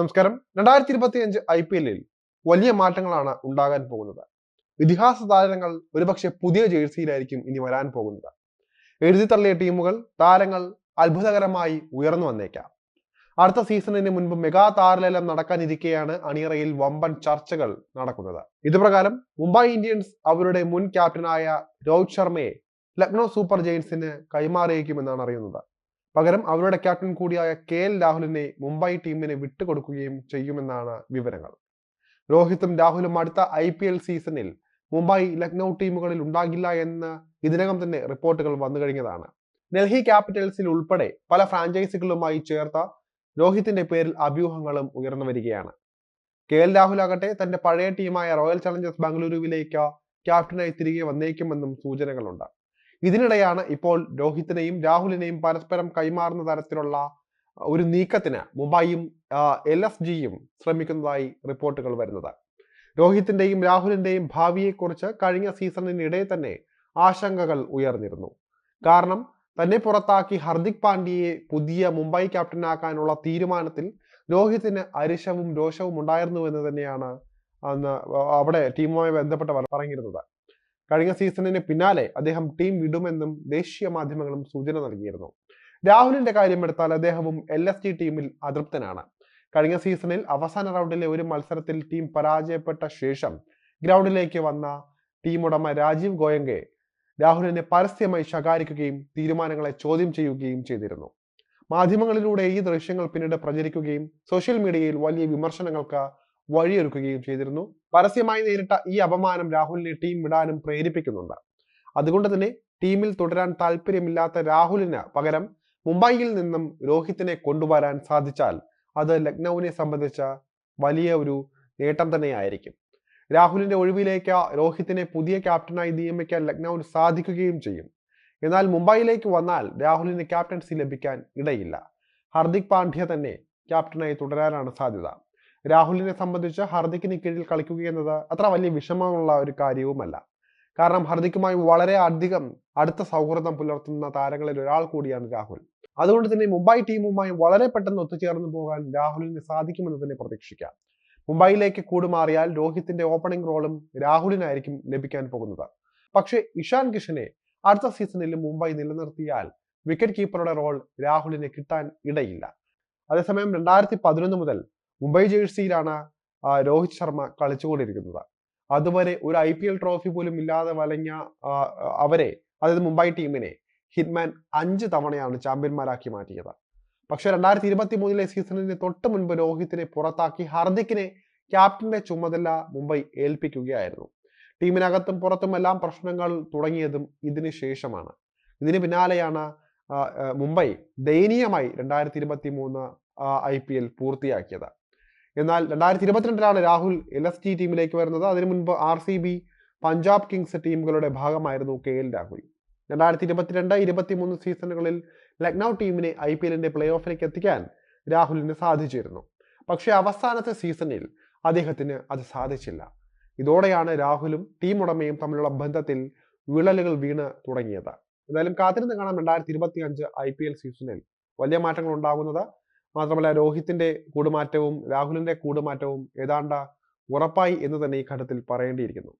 നമസ്കാരം. രണ്ടായിരത്തി ഇരുപത്തി അഞ്ച് ഐ പി എല്ലിൽ വലിയ മാറ്റങ്ങളാണ് ഉണ്ടാകാൻ പോകുന്നത്. ഇതിഹാസ താരങ്ങൾ ഒരുപക്ഷെ പുതിയ ജേഴ്സിയിലായിരിക്കും ഇനി വരാൻ പോകുന്നത്. എഴുതി തള്ളിയ ടീമുകൾ താരങ്ങൾ അത്ഭുതകരമായി ഉയർന്നു വന്നേക്കാം. അടുത്ത സീസണിന് മുൻപ് മെഗാ താരലേലം നടക്കാനിരിക്കെയാണ് അണിയറയിൽ വമ്പൻ ചർച്ചകൾ നടക്കുന്നത്. ഇതുപ്രകാരം മുംബൈ ഇന്ത്യൻസ് അവരുടെ മുൻ ക്യാപ്റ്റനായ രോഹിത് ശർമ്മയെ ലക്നൗ സൂപ്പർ ജെയിൻസിന് കൈമാറിയേക്കുമെന്നാണ് അറിയുന്നത്. പകരം അവരുടെ ക്യാപ്റ്റൻ കൂടിയായ കെ എൽ രാഹുലിനെ മുംബൈ ടീമിന് വിട്ടുകൊടുക്കുകയും ചെയ്യുമെന്നാണ് വിവരങ്ങൾ. രോഹിത്തും രാഹുലും അടുത്ത ഐ പി എൽ സീസണിൽ മുംബൈ ലക്നൗ ടീമുകളിൽ ഉണ്ടാകില്ല എന്ന് ഇതിനകം തന്നെ റിപ്പോർട്ടുകൾ വന്നു കഴിഞ്ഞതാണ്. ഡൽഹി ക്യാപിറ്റൽസിൽ ഉൾപ്പെടെ പല ഫ്രാഞ്ചൈസികളുമായി ചേർത്ത രോഹിത്തിന്റെ പേരിൽ അഭ്യൂഹങ്ങളും ഉയർന്നു വരികയാണ്. കെ എൽ രാഹുൽ ആകട്ടെ തന്റെ പഴയ ടീമായ റോയൽ ചലഞ്ചേഴ്സ് ബാംഗ്ലൂരുവിലേക്ക് ക്യാപ്റ്റനായി തിരികെ വന്നേക്കുമെന്നും സൂചനകളുണ്ട്. ഇതിനിടെയാണ് ഇപ്പോൾ രോഹിത്തിനെയും രാഹുലിനെയും പരസ്പരം കൈമാറുന്ന തരത്തിലുള്ള ഒരു നീക്കത്തിന് മുംബൈയും എൽ എഫ് ജിയും ശ്രമിക്കുന്നതായി റിപ്പോർട്ടുകൾ വരുന്നത്. രോഹിത്തിന്റെയും രാഹുലിന്റെയും ഭാവിയെക്കുറിച്ച് കഴിഞ്ഞ സീസണിനിടെ തന്നെ ആശങ്കകൾ ഉയർന്നിരുന്നു. കാരണം തന്നെ പുറത്താക്കി ഹർദിക് പാണ്ഡ്യയെ പുതിയ മുംബൈ ക്യാപ്റ്റനാക്കാനുള്ള തീരുമാനത്തിൽ രോഹിത്തിന് അരിശവും രോഷവും ഉണ്ടായിരുന്നു എന്ന് തന്നെയാണ് അന്ന് അവിടെ ടീമുമായി ബന്ധപ്പെട്ടവർ പറഞ്ഞിരുന്നത്. കഴിഞ്ഞ സീസണിന് പിന്നാലെ അദ്ദേഹം ടീം വിടുമെന്നും ദേശീയ മാധ്യമങ്ങളും സൂചന നൽകിയിരുന്നു. രാഹുലിന്റെ കാര്യമെടുത്താൽ അദ്ദേഹവും എൽ എസ് ടി ടീമിൽ അതൃപ്തനാണ്. കഴിഞ്ഞ സീസണിൽ അവസാന റൗണ്ടിലെ ഒരു മത്സരത്തിൽ ടീം പരാജയപ്പെട്ട ശേഷം ഗ്രൗണ്ടിലേക്ക് വന്ന ടീം ഉടമ രാജീവ് ഗോയങ്കെ രാഹുലിനെ പരസ്യമായി ശകാരിക്കുകയും തീരുമാനങ്ങളെ ചോദ്യം ചെയ്യുകയും ചെയ്തിരുന്നു. മാധ്യമങ്ങളിലൂടെ ഈ ദൃശ്യങ്ങൾ പിന്നീട് പ്രചരിക്കുകയും സോഷ്യൽ മീഡിയയിൽ വലിയ വിമർശനങ്ങൾക്ക് വഴിയൊരുക്കുകയും ചെയ്തിരുന്നു. പരസ്യമായി നേരിട്ട ഈ അപമാനം രാഹുലിനെ ടീം വിടാനും പ്രേരിപ്പിക്കുന്നുണ്ട്. അതുകൊണ്ട് തന്നെ ടീമിൽ തുടരാൻ താല്പര്യമില്ലാത്ത രാഹുലിന് പകരം മുംബൈയിൽ നിന്നും രോഹിത്തിനെ കൊണ്ടുവരാൻ സാധിച്ചാൽ അത് ലക്നൌവിനെ സംബന്ധിച്ച വലിയ ഒരു നേട്ടം തന്നെയായിരിക്കും. രാഹുലിന്റെ ഒഴിവിലേക്ക് രോഹിത്തിനെ പുതിയ ക്യാപ്റ്റനായി നിയമിക്കാൻ ലക്നൌവിന് സാധിക്കുകയും ചെയ്യും. എന്നാൽ മുംബൈയിലേക്ക് വന്നാൽ രാഹുലിന് ക്യാപ്റ്റൻസി ലഭിക്കാൻ ഇടയില്ല. ഹർദിക് പാണ്ഡ്യ തന്നെ ക്യാപ്റ്റനായി തുടരാനാണ് സാധ്യത. രാഹുലിനെ സംബന്ധിച്ച് ഹർദിക്കിന് കീഴിൽ കളിക്കുക എന്നത് അത്ര വലിയ വിഷമമുള്ള ഒരു കാര്യവുമല്ല. കാരണം ഹർദിക്കുമായി വളരെ അധികം അടുത്ത സൗഹൃദം പുലർത്തുന്ന താരങ്ങളിൽ ഒരാൾ കൂടിയാണ് രാഹുൽ. അതുകൊണ്ട് തന്നെ മുംബൈ ടീമുമായി വളരെ പെട്ടെന്ന് ഒത്തുചേർന്നു പോകാൻ രാഹുലിന് സാധിക്കുമെന്ന് തന്നെ പ്രതീക്ഷിക്കാം. മുംബൈയിലേക്ക് കൂടുമാറിയാൽ രോഹിത്തിന്റെ ഓപ്പണിംഗ് റോളും രാഹുലിനായിരിക്കും ലഭിക്കാൻ പോകുന്നത്. പക്ഷേ ഇഷാൻ കിഷനെ അടുത്ത സീസണിൽ മുംബൈ നിലനിർത്തിയാൽ വിക്കറ്റ് കീപ്പറുടെ റോൾ രാഹുലിന് കിട്ടാൻ ഇടയില്ല. അതേസമയം രണ്ടായിരത്തി പതിനൊന്ന് മുതൽ മുംബൈ ജേഴ്സിയിലാണ് രോഹിത് ശർമ്മ കളിച്ചുകൊണ്ടിരിക്കുന്നത്. അതുവരെ ഒരു ഐ പി എൽ ട്രോഫി പോലും ഇല്ലാതെ വലഞ്ഞ അവരെ അതായത് മുംബൈ ടീമിനെ ഹിറ്റ്മാൻ അഞ്ച് തവണയാണ് ചാമ്പ്യന്മാരാക്കി മാറ്റിയത്. പക്ഷെ രണ്ടായിരത്തി ഇരുപത്തി മൂന്നിലെ സീസണിന് തൊട്ട് മുൻപ് രോഹിത്തിനെ പുറത്താക്കി ഹർദിക്കിനെ ക്യാപ്റ്റന്റെ ചുമതല മുംബൈ ഏൽപ്പിക്കുകയായിരുന്നു. ടീമിനകത്തും പുറത്തുമെല്ലാം പ്രശ്നങ്ങൾ തുടങ്ങിയതും ഇതിന് ശേഷമാണ്. ഇതിന് പിന്നാലെയാണ് മുംബൈ ദയനീയമായി രണ്ടായിരത്തി ഇരുപത്തി മൂന്ന് ഐ പി എൽ പൂർത്തിയാക്കിയത്. എന്നാൽ രണ്ടായിരത്തി ഇരുപത്തിരണ്ടിലാണ് രാഹുൽ എൽ എസ് ടി ടീമിലേക്ക് വരുന്നത്. അതിനു മുൻപ് R C B Punjab Kings ടീമുകളുടെ ഭാഗമായിരുന്നു കെ എൽ രാഹുൽ. രണ്ടായിരത്തി ഇരുപത്തിരണ്ട് ഇരുപത്തിമൂന്ന് സീസണുകളിൽ ലക്നൗ ടീമിനെ ഐ പി എല്ലിന്റെ പ്ലേ ഓഫിലേക്ക് എത്തിക്കാൻ രാഹുലിന് സാധിച്ചിരുന്നു. പക്ഷേ അവസാനത്തെ സീസണിൽ അദ്ദേഹത്തിന് അത് സാധിച്ചില്ല. ഇതോടെയാണ് രാഹുലും ടീം ഉടമയും തമ്മിലുള്ള ബന്ധത്തിൽ വിള്ളലുകൾ വീണ് തുടങ്ങിയത്. എന്തായാലും കാത്തിരുന്ന് കാണാം രണ്ടായിരത്തി ഇരുപത്തി അഞ്ച് ഐ പി എൽ സീസണിൽ വലിയ മാറ്റങ്ങൾ ഉണ്ടാകുന്നത് മാത്രമല്ല രോഹിത്തിന്റെ കൂടുമാറ്റവും രാഹുലിന്റെ കൂടുമാറ്റവും ഏതാണ്ട ഉറപ്പായി എന്ന് തന്നെ ഈ ഘട്ടത്തിൽ പറയേണ്ടിയിരിക്കുന്നു.